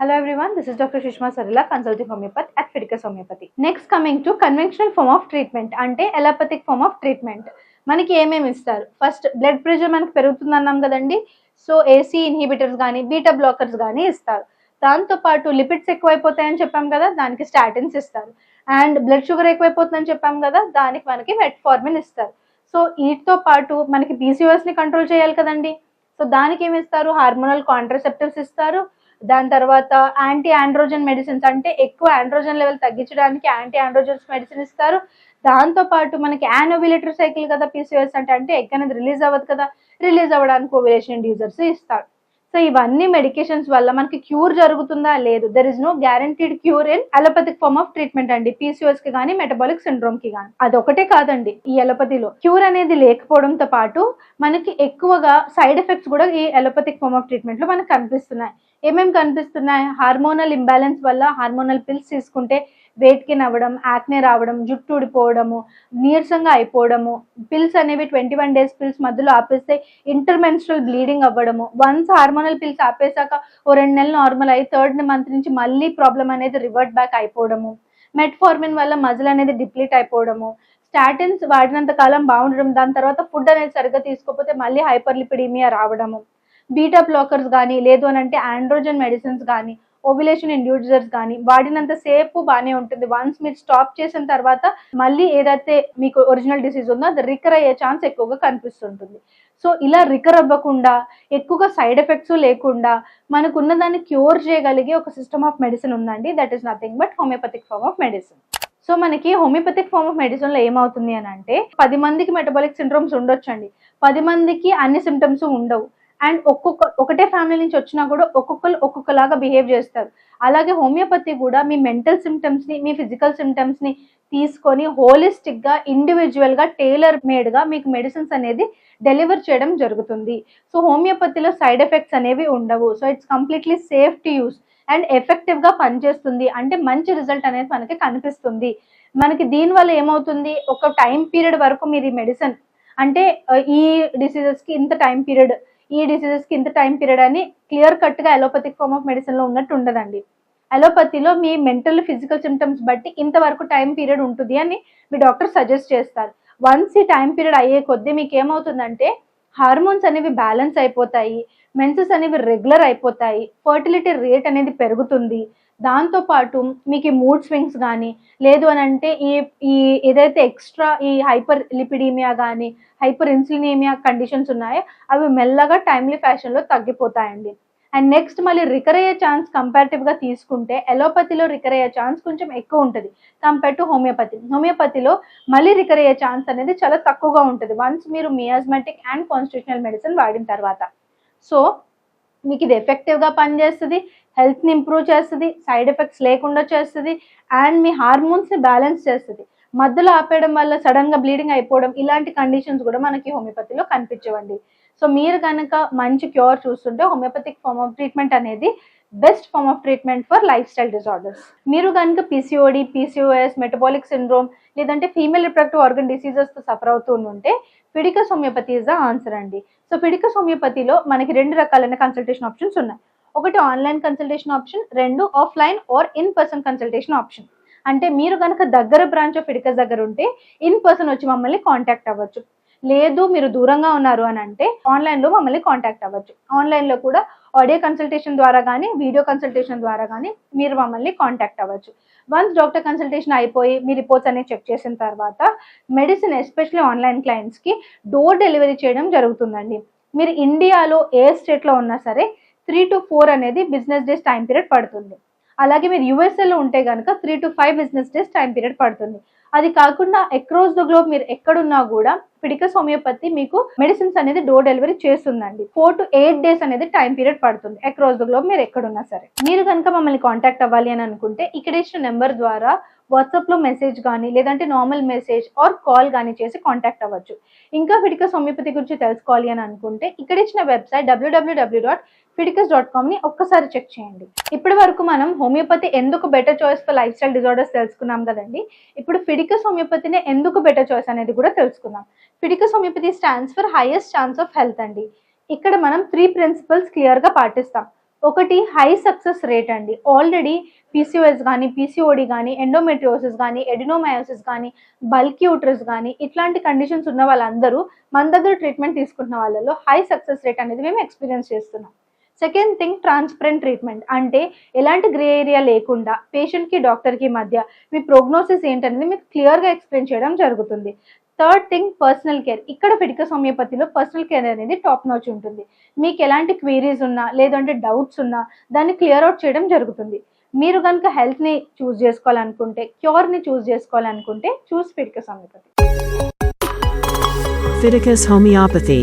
Hello everyone, this is Dr. Shishma Sarila, consulting homeopath at Fiticus Homeopathy. Next coming to conventional form of treatment అంటే allopathic form of treatment మనకి ఏమేమి ఇస్తారు? First blood pressure మనకి పెరుగుతుంది అన్నాం కదండి. So AC inhibitors కానీ beta blockers కానీ ఇస్తారు. దాంతో పాటు లిపిడ్స్ ఎక్కువైపోతాయని చెప్పాం కదా దానికి స్టాటిన్స్ ఇస్తారు. అండ్ బ్లడ్ షుగర్ ఎక్కువైపోతుందని చెప్పాం కదా దానికి మనకి మెట్ఫార్మిన్ ఇస్తారు. సో వీటితో పాటు మనకి పీసీఓఎస్ని కంట్రోల్ చేయాలి కదండి. సో దానికి ఏమి ఇస్తారు? హార్మోనల్ కాంట్రసెప్టివ్స్ ఇస్తారు. దాని తర్వాత యాంటీ ఆండ్రోజన్ మెడిసిన్స్ అంటే ఎక్కువ ఆండ్రోజన్ లెవెల్ తగ్గించడానికి యాంటీ ఆండ్రోజన్స్ మెడిసిన్ ఇస్తారు. దాంతో పాటు మనకి యానోబిలేటర్ సైకిల్ కదా పీసీఎస్ అంటే అంటే ఎక్కడ రిలీజ్ అవ్వదు కదా రిలీజ్ అవ్వడానికి ఓవిలేషన్ యూజర్స్ ఇస్తారు. సో ఇవన్నీ మెడికేషన్స్ వల్ల మనకి క్యూర్ జరుగుతుందా? లేదు. There is no guaranteed cure in allopathic form of treatment అండి. పీసీఓస్కి కానీ మెటబాలిక్ సిండ్రోమ్కి కానీ అదొకటే కాదండి ఈ అలోపతిలో క్యూర్ అనేది లేకపోవడంతో పాటు మనకి ఎక్కువగా సైడ్ ఎఫెక్ట్స్ కూడా ఈ అలోపతిక్ ఫార్మ్ ఆఫ్ ట్రీట్మెంట్లో మనకు కనిపిస్తున్నాయి. ఏమేమి కనిపిస్తున్నాయి? హార్మోనల్ ఇంబ్యాలెన్స్ వల్ల హార్మోనల్ పిల్స్ తీసుకుంటే వెయిట్ గెయిన్ అవ్వడం యాక్నే రావడం జుట్టు ఊడిపోవడము నీరసంగా అయిపోవడము పిల్స్ అనేవి ట్వంటీ వన్ డేస్ పిల్స్ మధ్యలో ఆపేస్తే ఇంటర్మెన్స్ట్రల్ బ్లీడింగ్ అవ్వడము. వన్స్ హార్మోనల్ పిల్స్ ఆపేశాక ఓ రెండు నెలలు నార్మల్ అయ్యి థర్డ్ మంత్ నుంచి మళ్ళీ ప్రాబ్లం అనేది రివర్ట్ బ్యాక్ అయిపోవడము. మెట్ఫార్మిన్ వల్ల మజిల్ అనేది డిప్లీట్ అయిపోవడము. స్టాటిన్స్ వాడినంత కాలం బాగుండడం దాని తర్వాత ఫుడ్ అనేది సరిగ్గా తీసుకోకపోతే మళ్ళీ హైపర్లిపిడీమియా రావడము. బీటా బ్లాకర్స్ కానీ లేదు అని అంటే ఆండ్రోజన్ మెడిసిన్స్ కానీ ఓవిలేషన్ ఇండ్యూజర్స్ కానీ వాడినంత సేపు బాగానే ఉంటుంది. వన్స్ మీరు స్టాప్ చేసిన తర్వాత మళ్ళీ ఏదైతే మీకు ఒరిజినల్ డిసీజ్ ఉందో అది రికర్ అయ్యే ఛాన్స్ ఎక్కువగా కనిపిస్తుంటుంది. సో ఇలా రికర్ అవ్వకుండా ఎక్కువగా సైడ్ ఎఫెక్ట్స్ లేకుండా మనకున్న దాన్ని క్యూర్ చేయగలిగే ఒక సిస్టమ్ ఆఫ్ మెడిసిన్ ఉందండి. That is nothing but homeopathic form of medicine so మనకి హోమియోపతిక్ ఫార్మ్ ఆఫ్ మెడిసిన్లో ఏమవుతుంది అని అంటే పది మందికి మెటబాలిక్ సిండ్రోమ్స్ ఉండొచ్చండి. పది మందికి అన్ని సిమ్టమ్స్ ఉండవు. అండ్ ఒక్కొక్క ఒకటే ఫ్యామిలీ నుంచి వచ్చినా కూడా ఒక్కొక్కరు ఒక్కొక్కలాగా బిహేవ్ చేస్తారు. అలాగే హోమియోపతి కూడా మీ మెంటల్ సిమ్టమ్స్ని మీ ఫిజికల్ సిమ్టమ్స్ని తీసుకొని హోలిస్టిక్గా ఇండివిజువల్గా టైలర్ మేడ్గా మీకు మెడిసిన్స్ అనేది డెలివర్ చేయడం జరుగుతుంది. సో హోమియోపతిలో సైడ్ ఎఫెక్ట్స్ అనేవి ఉండవు. So it's completely safe to use and ఎఫెక్టివ్గా పనిచేస్తుంది. అంటే మంచి రిజల్ట్ అనేది మనకి కనిపిస్తుంది. మనకి దీని వల్ల ఏమవుతుంది? ఒక టైం పీరియడ్ వరకు మీరు ఈ మెడిసిన్ అంటే ఈ డిసీజెస్కి ఇంత టైం పీరియడ్ ఈ డిసీజెస్కి ఇంత టైం పీరియడ్ అని క్లియర్ కట్గా అలోపతిక్ ఫార్మ్ ఆఫ్ మెడిసిన్లో ఉన్నట్టు ఉండదండి. అలోపతిలో మీ మెంటల్ ఫిజికల్ సిమ్టమ్స్ బట్టి ఇంతవరకు టైం పీరియడ్ ఉంటుంది అని మీ డాక్టర్ సజెస్ట్ చేస్తారు. వన్స్ ఈ టైం పీరియడ్ అయ్యే కొద్దీ మీకు ఏమవుతుందంటే హార్మోన్స్ అనేవి బ్యాలెన్స్ అయిపోతాయి మెన్సెస్ అనేవి రెగ్యులర్ అయిపోతాయి ఫర్టిలిటీ రేట్ అనేది పెరుగుతుంది దాంతోపాటు మీకు ఈ మూడ్ స్వింగ్స్ కానీ లేదు అని అంటే ఈ ఈ ఏదైతే ఎక్స్ట్రా ఈ హైపర్ లిపిడీమియా కానీ హైపర్ ఇన్సులినేమియా కండిషన్స్ ఉన్నాయో అవి మెల్లగా టైమ్లీ ఫ్యాషన్లో తగ్గిపోతాయండి. అండ్ నెక్స్ట్ మళ్ళీ రికర్ అయ్యే ఛాన్స్ కంపారిటివ్గా తీసుకుంటే ఎలోపతిలో రికర్ అయ్యే ఛాన్స్ కొంచెం ఎక్కువ ఉంటుంది. కంపేర్ టు హోమియోపతి హోమియోపతిలో మళ్ళీ రికర్ అయ్యే ఛాన్స్ అనేది చాలా తక్కువగా ఉంటుంది. వన్స్ మీరు మియాజ్మెటిక్ అండ్ కాన్స్టిట్యూషనల్ మెడిసిన్ వాడిన తర్వాత. సో మీకు ఇది ఎఫెక్టివ్గా పనిచేస్తుంది హెల్త్ని ఇంప్రూవ్ చేస్తుంది సైడ్ ఎఫెక్ట్స్ లేకుండా చేస్తుంది అండ్ మీ హార్మోన్స్ని బ్యాలెన్స్ చేస్తుంది. మధ్యలో ఆపేయడం వల్ల సడన్గా బ్లీడింగ్ అయిపోవడం ఇలాంటి కండిషన్స్ కూడా మనకి హోమియోపతిలో కనిపించవండి. సో మీరు కనుక మంచి క్యూర్ చూస్తుంటే హోమియోపతిక్ ఫార్మ్ ఆఫ్ ట్రీట్మెంట్ అనేది best form of treatment for lifestyle disorders. మీరు కనుక పీసీఓడి పీసీఓఎస్ మెటబాలిక్ సిండ్రోమ్ లేదంటే ఫీమేల్ రిప్రొడక్టివ్ ఆర్గన్ డిసీజెస్తో సఫర్ అవుతూ ఉంటే Fidicus homeopathy is the answer అండి. సో ఫిడికస్ హోమియోపతిలో మనకి రెండు రకాలైన కన్సల్టేషన్ ఆప్షన్స్ ఉన్నాయి. ఒకటి ఆన్లైన్ కన్సల్టేషన్ ఆప్షన్ రెండు offline or in person consultation option అంటే మీరు కనుక దగ్గర బ్రాంచ్ ఆఫ్ ఫిడికస్ దగ్గర ఉంటే ఇన్ పర్సన్ వచ్చి మమ్మల్ని కాంటాక్ట్ అవ్వచ్చు. లేదు మీరు దూరంగా ఉన్నారు అని అంటే ఆన్లైన్లో మమ్మల్ని కాంటాక్ట్ అవ్వచ్చు. ఆన్లైన్లో కూడా ఆడియో కన్సల్టేషన్ ద్వారా కానీ వీడియో కన్సల్టేషన్ ద్వారా కానీ మీరు మమ్మల్ని కాంటాక్ట్ అవ్వచ్చు. వన్స్ డాక్టర్ కన్సల్టేషన్ అయిపోయి మీ రిపోర్ట్స్ అనేవి చెక్ చేసిన తర్వాత మెడిసిన్ ఎస్పెషల్లీ ఆన్లైన్ క్లయింట్స్కి డోర్ డెలివరీ చేయడం జరుగుతుందండి. మీరు ఇండియాలో ఏ స్టేట్లో ఉన్నా సరే త్రీ టు ఫోర్ అనేది బిజినెస్ డేస్ టైం పీరియడ్ పడుతుంది. అలాగే మీరు యూఎస్ఏలో ఉంటే కనుక three to five business days time period పడుతుంది. అది కాకుండా అక్రాస్ ద గ్లోబ్ మీరు ఎక్కడున్నా కూడా ఫిడికస్ హోమియోపతి మీకు మెడిసిన్స్ అనేది డోర్ డెలివరీ చేస్తుందండి. ఫోర్ టు ఎయిట్ డేస్ అనేది టైం పీరియడ్ పడుతుంది. అక్రాస్ ద గ్లోబ్ మీరు ఎక్కడున్నా సరే. మీరు కనుక మమ్మల్ని కాంటాక్ట్ అవ్వాలి అని అనుకుంటే ఇక్కడ ఇచ్చిన నెంబర్ ద్వారా వాట్సాప్లో మెసేజ్ కానీ లేదంటే నార్మల్ మెసేజ్ ఆర్ కాల్ కానీ చేసి కాంటాక్ట్ అవ్వచ్చు. ఇంకా ఫిడికస్ హోమియోపతి గురించి తెలుసుకోవాలి అని అనుకుంటే ఇక్కడ ఇచ్చిన వెబ్సైట్ డబ్ల్యూడబ్ల్యూడబ్ల్యూ డాట్ ఫిడికస్ డాట్ కామ్ని ఒక్కసారి చెక్ చేయండి. ఇప్పటి వరకు మనం హోమియోపతి ఎందుకు better choice for lifestyle disorders తెలుసుకున్నాం కదండి. ఇప్పుడు ఫిడికస్ హోమియోపతినే ఎందుకు బెటర్ చాయిస్ అనేది కూడా తెలుసుకుందాం. Fidicus homeopathy stands for highest chance of health అండి. ఇక్కడ మనం త్రీ ప్రిన్సిపల్స్ క్లియర్గా పాటిస్తాం. ఒకటి హై సక్సెస్ రేట్ అండి. ఆల్రెడీ పీసీఓఎస్ కానీ పీసీఓడి కానీ ఎండోమెట్రియోసిస్ కానీ ఎడినోమయోసిస్ కానీ బల్క్ యూట్రస్ కానీ ఇట్లాంటి కండిషన్స్ ఉన్న వాళ్ళందరూ మన దగ్గర ట్రీట్మెంట్ తీసుకుంటున్న వాళ్ళలో హై సక్సెస్ రేట్ అనేది మేము ఎక్స్పీరియన్స్ చేస్తున్నాం. సెకండ్ థింగ్ ట్రాన్స్పరెంట్ ట్రీట్మెంట్ అంటే ఎలాంటి గ్రే ఏరియా లేకుండా పేషెంట్కి డాక్టర్కి మధ్య మీ ప్రోగ్నోసిస్ ఏంటనేది మీకు క్లియర్గా ఎక్స్ప్లెయిన్ చేయడం జరుగుతుంది. థర్డ్ థింగ్ పర్సనల్ కేర్ ఇక్కడ ఫిడికస్ హోమియోపతిలో పర్సనల్ కేర్ అనేది టాప్ నాచ్ ఉంటుంది. మీకు ఎలాంటి క్వీరీస్ ఉన్నా లేదంటే డౌట్స్ ఉన్నా దాన్ని క్లియర్ అవుట్ చేయడం జరుగుతుంది. మీరు కనుక హెల్త్ని చూస్ చేసుకోవాలనుకుంటే క్యూర్ని చూస్ చేసుకోవాలనుకుంటే చూస్ ఫిడికస్ హోమియోపతి